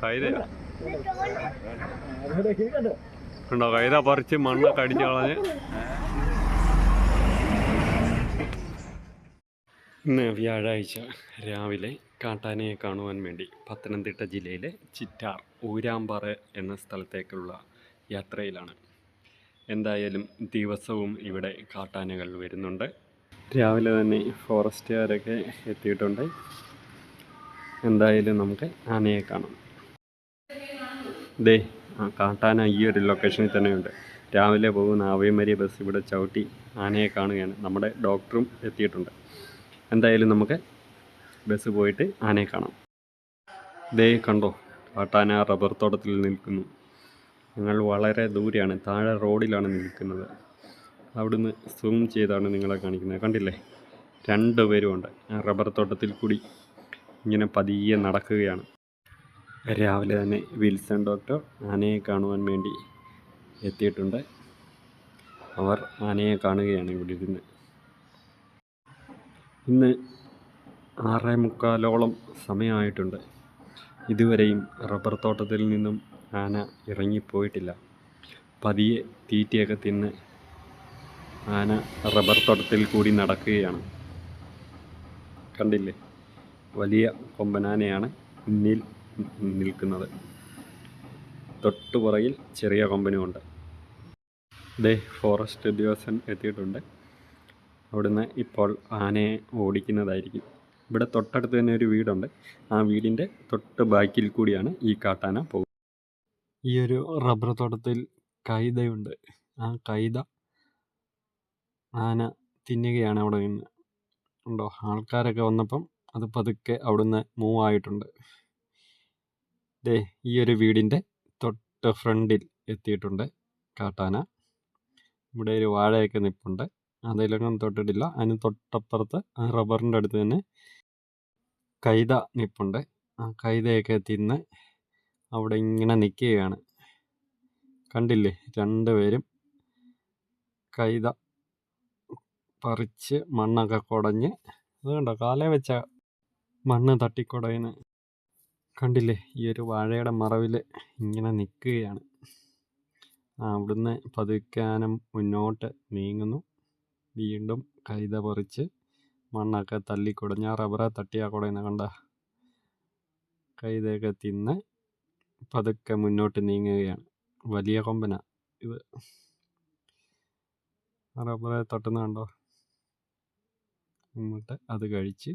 കൈതയാ ഉണ്ടോ കൈത പറിച്ച് മണ്ണൊക്കെ അടിച്ചു കളഞ്ഞ്. ഇന്ന് വ്യാഴാഴ്ച രാവിലെ കാട്ടാനയെ കാണുവാൻ വേണ്ടി പത്തനംതിട്ട ജില്ലയിലെ ചിറ്റാർ ഊരാമ്പാറ എന്ന സ്ഥലത്തേക്കുള്ള യാത്രയിലാണ്. എന്തായാലും ദിവസവും ഇവിടെ കാട്ടാനകൾ വരുന്നുണ്ട്. രാവിലെ തന്നെ ഫോറസ്റ്റുകാരൊക്കെ എത്തിയിട്ടുണ്ട്. എന്തായാലും നമുക്ക് ആനയെ കാണാം. ദേ കാട്ടാന ഈ ഒരു ലൊക്കേഷനിൽ തന്നെയുണ്ട്. രാവിലെ പോകുന്ന ആവേമരിയ ബസ് ഇവിടെ ചവിട്ടി ആനയെ കാണുകയാണ്. നമ്മുടെ ഡോക്ടറും എത്തിയിട്ടുണ്ട്. എന്തായാലും നമുക്ക് ബസ് പോയിട്ട് ആനയെ കാണാം. ദേ കണ്ടോ കാട്ടാന റബ്ബർ തോട്ടത്തിൽ നിൽക്കുന്നു. ഞങ്ങൾ വളരെ ദൂരെയാണ് താഴെ റോഡിലാണ് നിൽക്കുന്നത്. അവിടുന്ന് സൂം ചെയ്താണ് നിങ്ങളെ കാണിക്കുന്നത്. കണ്ടില്ലേ? രണ്ട് പേരുമുണ്ട് ആ റബ്ബർ തോട്ടത്തിൽ കൂടി ഇങ്ങനെ പതിയെ നടക്കുകയാണ്. രാവിലെ തന്നെ വിൽസൺ ഡോക്ടർ ആനയെ കാണുവാൻ വേണ്ടി എത്തിയിട്ടുണ്ട്. അവർ ആനയെ കാണുകയാണ് ഇവിടെ ഇരുന്ന്. ഇന്ന് ആറേ മുക്കാലോളം സമയമായിട്ടുണ്ട്. ഇതുവരെയും റബ്ബർ തോട്ടത്തിൽ നിന്നും ആന ഇറങ്ങിപ്പോയിട്ടില്ല. പതിയെ തീറ്റയൊക്കെ തിന്ന് ആന റബ്ബർ തോട്ടത്തിൽ കൂടി നടക്കുകയാണ്. കണ്ടില്ലേ? വലിയ കൊമ്പനാനയാണ് മുന്നിൽ നിൽക്കുന്നത്. തൊട്ടുപുറകിൽ ചെറിയ കൊമ്പനുമുണ്ട്. ദേ ഫോറസ്റ്റ് ഉദ്യോഗസ്ഥൻ എത്തിയിട്ടുണ്ട്. അവിടുന്ന് ഇപ്പോൾ ആനയെ ഓടിക്കുന്നതായിരിക്കും. ഇവിടെ തൊട്ടടുത്ത് തന്നെ ഒരു വീടുണ്ട്. ആ വീടിന്റെ തൊട്ട് ബാക്കിൽ കൂടിയാണ് ഈ കാട്ടാന പോകുന്നത്. ഈ ഒരു റബ്ബർ തോട്ടത്തിൽ കൈതയുണ്ട്. ആ കൈത ആന തിന്നുകയാണ് അവിടെ നിന്ന്. ഉണ്ടോ? ആൾക്കാരൊക്കെ വന്നപ്പം അത് പതുക്കെ അവിടുന്ന് മൂവ് ആയിട്ടുണ്ട്. ദേ ഈ ഒരു വീടിന്റെ തൊട്ട് ഫ്രണ്ടിൽ എത്തിയിട്ടുണ്ട് കാട്ടാന. ഇവിടെ ഒരു വാഴയൊക്കെ നിൽപ്പുണ്ട് അതിലൊന്നും തൊട്ടിട്ടില്ല. അതിന് തൊട്ടപ്പുറത്ത് ആ റബ്ബറിന്റെ അടുത്ത് തന്നെ കൈത നിൽപ്പുണ്ട് ആ കൈതയൊക്കെ തിന്ന് അവിടെ ഇങ്ങനെ നിൽക്കുകയാണ്. കണ്ടില്ലേ? രണ്ടുപേരും കൈത പറിച്ച് മണ്ണൊക്കെ കുടഞ്ഞ് അത് കണ്ടോ? കാലേ വെച്ച മണ്ണ് തട്ടിക്കുടയുന്ന കണ്ടില്ലേ? ഈ ഒരു വാഴയുടെ മറവിൽ ഇങ്ങനെ നിൽക്കുകയാണ്. അവിടുന്ന് പതുക്കാനം മുന്നോട്ട് നീങ്ങുന്നു. വീണ്ടും കൈത പറിച്ച് മണ്ണൊക്കെ തല്ലിക്കുടഞ്ഞ് ആ റബ്ബറെ തട്ടിയാ കുടയുന്ന കണ്ട? കൈതയൊക്കെ തിന്ന് പതുക്കെ മുന്നോട്ട് നീങ്ങുകയാണ്. വലിയ കൊമ്പന. ഇത് റബ്ബറെ തട്ടുന്ന കണ്ടോ? എന്നിട്ട് അത് കഴിച്ച്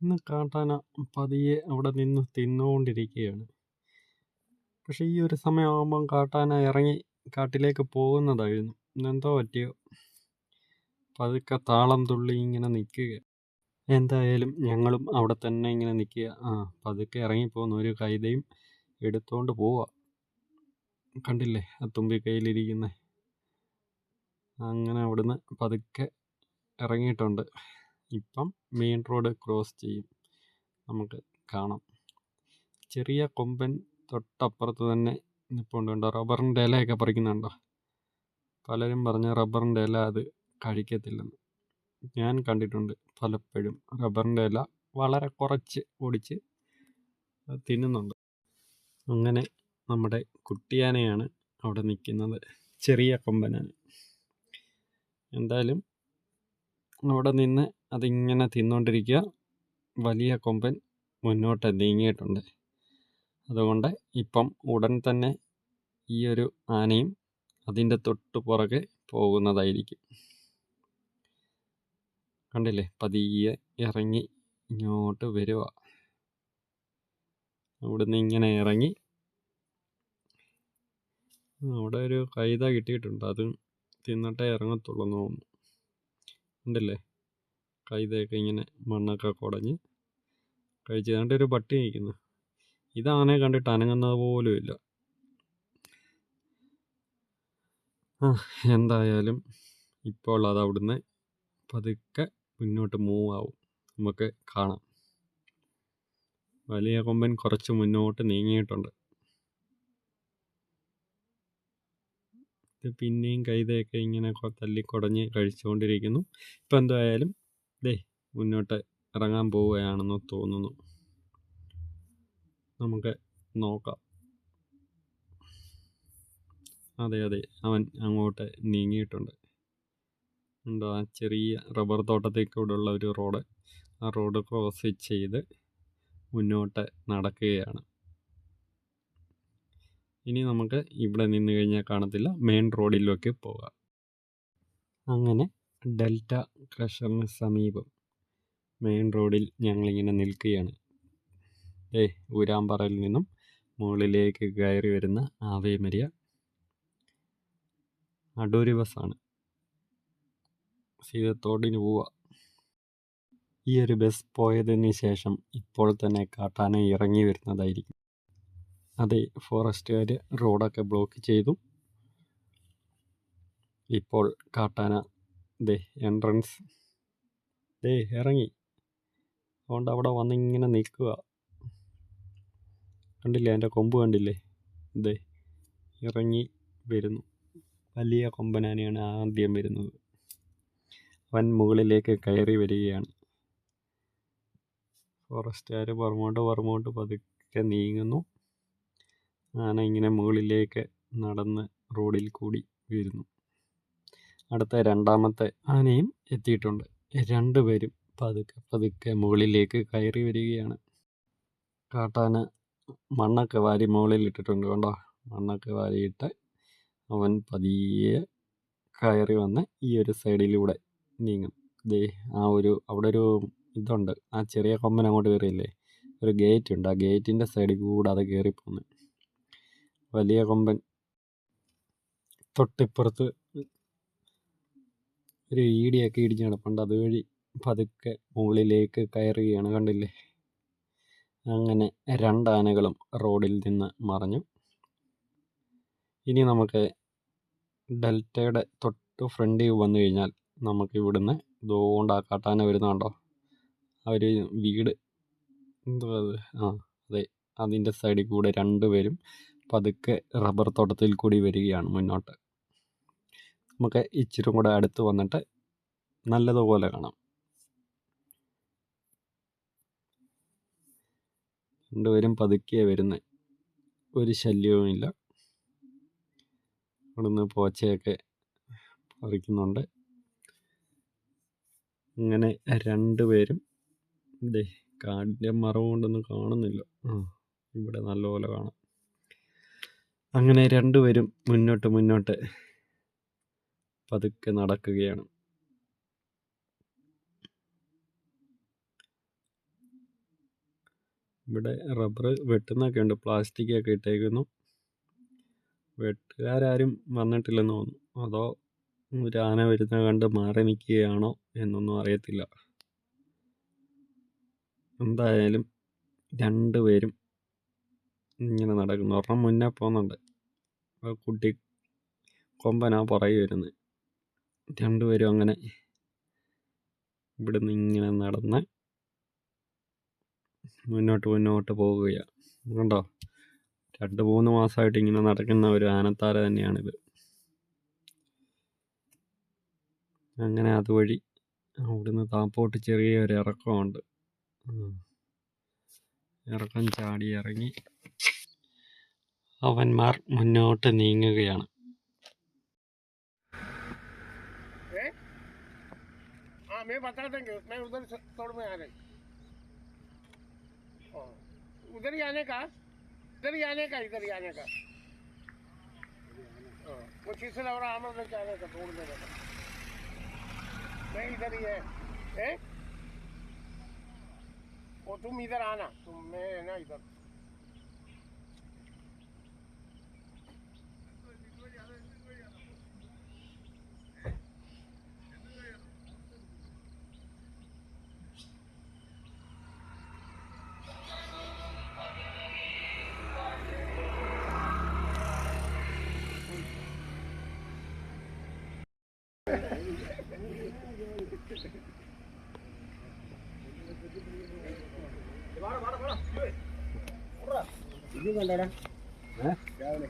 ഇന്ന് കാട്ടാന പതിയെ അവിടെ നിന്ന് തിന്നുകൊണ്ടിരിക്കുകയാണ്. പക്ഷേ ഈ ഒരു സമയമാകുമ്പം കാട്ടാന ഇറങ്ങി കാട്ടിലേക്ക് പോകുന്നതായിരുന്നു. എന്തോ പറ്റിയോ? പതുക്കെ താളം തുള്ളി ഇങ്ങനെ നിൽക്കുക എന്തായാലും ഞങ്ങളും അവിടെ തന്നെ ഇങ്ങനെ നിൽക്കുക. ആ പതുക്കെ ഇറങ്ങിപ്പോകുന്ന. ഒരു കൈതയും എടുത്തുകൊണ്ട് പോവുക കണ്ടില്ലേ? ആ തുമ്പി കയ്യിലിരിക്കുന്നത് അങ്ങനെ അവിടുന്ന് പതുക്കെ ഇറങ്ങിയിട്ടുണ്ട്. ഇപ്പം മെയിൻ റോഡ് ക്രോസ് ചെയ്യും. നമുക്ക് കാണാം. ചെറിയ കൊമ്പൻ തൊട്ടപ്പുറത്ത് തന്നെ നിൽപ്പുണ്ട് റബ്ബറിന്റെ ഇലയൊക്കെ പറിക്കുന്നുണ്ടോ? പലരും പറഞ്ഞ റബ്ബറിന്റെ ഇല അത് കഴിക്കത്തില്ലെന്ന്. ഞാൻ കണ്ടിട്ടുണ്ട് പലപ്പോഴും. റബ്ബറിന്റെ ഇല വളരെ കുറച്ച് ഓടിച്ച് തിന്നുന്നുണ്ട്. അങ്ങനെ നമ്മുടെ കുട്ടിയാനയാണ് അവിടെ നിൽക്കുന്നത്. ചെറിയ കൊമ്പനാണ്. എന്തായാലും അവിടെ നിന്ന് അതിങ്ങനെ തിന്നുകൊണ്ടിരിക്കുക വലിയ കൊമ്പൻ മുന്നോട്ട് നീങ്ങിയിട്ടുണ്ട്. അതുകൊണ്ട് ഇപ്പം ഉടൻ തന്നെ ഈ ഒരു ആനയും അതിന്റെ തൊട്ട് പുറകെ പോകുന്നതായിരിക്കും. കണ്ടില്ലേ? പതിയെ ഇറങ്ങി ഇങ്ങോട്ട് വരുക അവിടുന്ന് ഇങ്ങനെ ഇറങ്ങി. അവിടെ ഒരു കൈത കിട്ടിയിട്ടുണ്ട്. അത് തിന്നിട്ടേ ഇറങ്ങത്തുള്ളൂ എന്ന് തോന്നുന്നു. ഉണ്ടല്ലേ? കൈതയൊക്കെ ഇങ്ങനെ മണ്ണൊക്കെ കുടഞ്ഞ് കഴിച്ച് കണ്ടിട്ട് ഒരു പട്ടി നിൽക്കുന്നു. ഇതാണെ കണ്ടിട്ട് അനങ്ങുന്നത് പോലും ഇല്ല. എന്തായാലും ഇപ്പോൾ അത് അവിടുന്ന് പതുക്കെ മുന്നോട്ട് മൂവ് ആവും. നമുക്ക് കാണാം. വലിയ കൊമ്പൻ കുറച്ച് മുന്നോട്ട് നീങ്ങിയിട്ടുണ്ട്. പിന്നെയും കൈതയൊക്കെ ഇങ്ങനെ തല്ലിക്കുടഞ്ഞ് കഴിച്ചുകൊണ്ടിരിക്കുന്നു. ഇപ്പം എന്തായാലും ദേ മുന്നോട്ട് ഇറങ്ങാൻ പോവുകയാണെന്ന് തോന്നുന്നു. നമുക്ക് നോക്കാം. അതെ അതെ അവൻ അങ്ങോട്ട് നീങ്ങിയിട്ടുണ്ട്. ഉണ്ടോ ആ ചെറിയ റബ്ബർ തോട്ടത്തേക്കൂടെയുള്ള ഒരു റോഡ്. ആ റോഡ് ക്രോസ് ചെയ്ത് മുന്നോട്ട് നടക്കുകയാണ്. ഇനി നമുക്ക് ഇവിടെ നിന്ന് കഴിഞ്ഞാൽ കാണത്തില്ല. മെയിൻ റോഡിലേക്ക് പോകാം. അങ്ങനെ ഡെൽറ്റ ക്രഷറിന് സമീപം മെയിൻ റോഡിൽ ഞങ്ങളിങ്ങനെ നിൽക്കുകയാണ്. ഏ ഊരാമ്പാറയിൽ നിന്നും മുകളിലേക്ക് കയറി വരുന്ന ആവേമരിയ അടൂരി ബസ്സാണ്. സീതത്തോടിന് പോവുക. ഈ ഒരു ബസ് പോയതിന് ശേഷം ഇപ്പോൾ തന്നെ കാട്ടാന ഇറങ്ങി വരുന്നതായിരിക്കും. അതെ ഫോറസ്റ്റുകാർ റോഡൊക്കെ ബ്ലോക്ക് ചെയ്തു. ഇപ്പോൾ കാട്ടാന ദേ എൻട്രൻസ് ദേ ഇറങ്ങി. അതുകൊണ്ട് അവിടെ വന്നിങ്ങനെ നിൽക്കുക. കണ്ടില്ലേ എന്റെ കൊമ്പ് കണ്ടില്ലേ? ദേ ഇറങ്ങി വരുന്നു. വലിയ കൊമ്പനാനയാണ് ആദ്യം വരുന്നത്. അവൻ മുകളിലേക്ക് കയറി വരികയാണ്. ഫോറസ്റ്റുകാർ പുറമോട്ട് പുറമോട്ട് പതുക്കെ നീങ്ങുന്നു. ആന ഇങ്ങനെ മുകളിലേക്ക് നടന്ന് റോഡിൽ കൂടി വരുന്നു അടുത്ത രണ്ടാമത്തെ ആനയും എത്തിയിട്ടുണ്ട്. രണ്ടുപേരും പതുക്കെ പതുക്കെ മുകളിലേക്ക് കയറി വരികയാണ്. കാട്ടാന മണ്ണൊക്കെ വാരി മുകളിൽ ഇട്ടിട്ടുണ്ട് കണ്ടോ? മണ്ണൊക്കെ വാരിയിട്ട് അവൻ പതിയെ കയറി വന്ന് ഈ ഒരു സൈഡിലൂടെ നീങ്ങും. ദേ ആ ഒരു അവിടെ ഒരു ഇതുണ്ട്. ആ ചെറിയ കൊമ്പൻ അങ്ങോട്ട് കയറിയില്ലേ ഒരു ഗേറ്റ് ഉണ്ട്. ആ ഗേറ്റിന്റെ സൈഡിൽ കൂടെ അത് കയറിപ്പോന്ന് വലിയ കൊമ്പൻ തൊട്ടിപ്പുറത്ത് ഒരു ഈടിയൊക്കെ ഇടിച്ച് കിടപ്പുണ്ട്. അതുവഴി പതുക്കെ മുകളിലേക്ക് കയറുകയാണ് കണ്ടില്ലേ? അങ്ങനെ രണ്ടാനകളും റോഡിൽ നിന്ന് മറഞ്ഞു. ഇനി നമുക്ക് ഡെൽറ്റയുടെ തൊട്ട് ഫ്രണ്ടിൽ വന്നു കഴിഞ്ഞാൽ നമുക്ക് ഇവിടുന്ന് ഇതുകൊണ്ട് ആ കാട്ടാന വരുന്നുണ്ടോ ഒരു വീട്. എന്തുവാ അത്? ആ അതെ. അതിന്റെ സൈഡിൽ കൂടെ രണ്ടുപേരും പതുക്കെ റബ്ബർ തോട്ടത്തിൽ കൂടി വരികയാണ് മുന്നോട്ട്. നമുക്ക് ഇച്ചിരി കൂടെ അടുത്ത് വന്നിട്ട് നല്ലതുപോലെ കാണാം. രണ്ടുപേരും പതുക്കെ വരുന്നത് ഒരു ശല്യവും ഇല്ല. ഇവിടുന്ന് പോച്ചയൊക്കെ പറിക്കുന്നുണ്ട്. അങ്ങനെ രണ്ടുപേരും ദേ കാടിന്റെ മറവ് കൊണ്ടൊന്നും കാണുന്നില്ല ഇവിടെ നല്ലപോലെ കാണാം. അങ്ങനെ രണ്ടുപേരും മുന്നോട്ട് മുന്നോട്ട് പതുക്കെ നടക്കുകയാണ്. ഇവിടെ റബ്ബർ വെട്ടുന്നൊക്കെ ഉണ്ട്. പ്ലാസ്റ്റിക് ഒക്കെ ഇട്ടേക്കുന്നു. വെട്ടുകാരും വന്നിട്ടില്ലെന്ന് തോന്നുന്നു. അതോ ഒരു ആന വരുന്നത് കണ്ട് മാറി നിൽക്കുകയാണോ എന്നൊന്നും അറിയത്തില്ല. എന്തായാലും രണ്ടുപേരും ഇങ്ങനെ നടക്കുന്നു. ഒരെണ്ണം മുന്നേ പോകുന്നുണ്ട്. കുട്ടി കൊമ്പനാ പുറകെ വരുന്നത് രണ്ടുപേരും അങ്ങനെ ഇവിടുന്ന് ഇങ്ങനെ നടന്ന് മുന്നോട്ട് മുന്നോട്ട് പോവുകയാണ് കണ്ടോ? രണ്ട് മൂന്ന് മാസമായിട്ട് ഇങ്ങനെ നടക്കുന്ന ഒരു ആനത്താര തന്നെയാണിത്. അങ്ങനെ അതുവഴി അവിടുന്ന് താപ്പോട്ട് ചെറിയൊരു ഇറക്കമുണ്ട്. ഇറക്കം ചാടി ഇറങ്ങി അവന്മാർ മുന്നോട്ട് നീങ്ങുകയാണ് हाँ मैं बता देंगे मैं उधर से तोड़ में आ रही हाँ, उधर ही आने का इधर ही आने का इधर ही आने का हाँ, वो तीसरा और आमर लेके आने का तोड़ देने का मैं इधर ही है वो तुम इधर आना तुम मैं ना इधर രാവിലെ.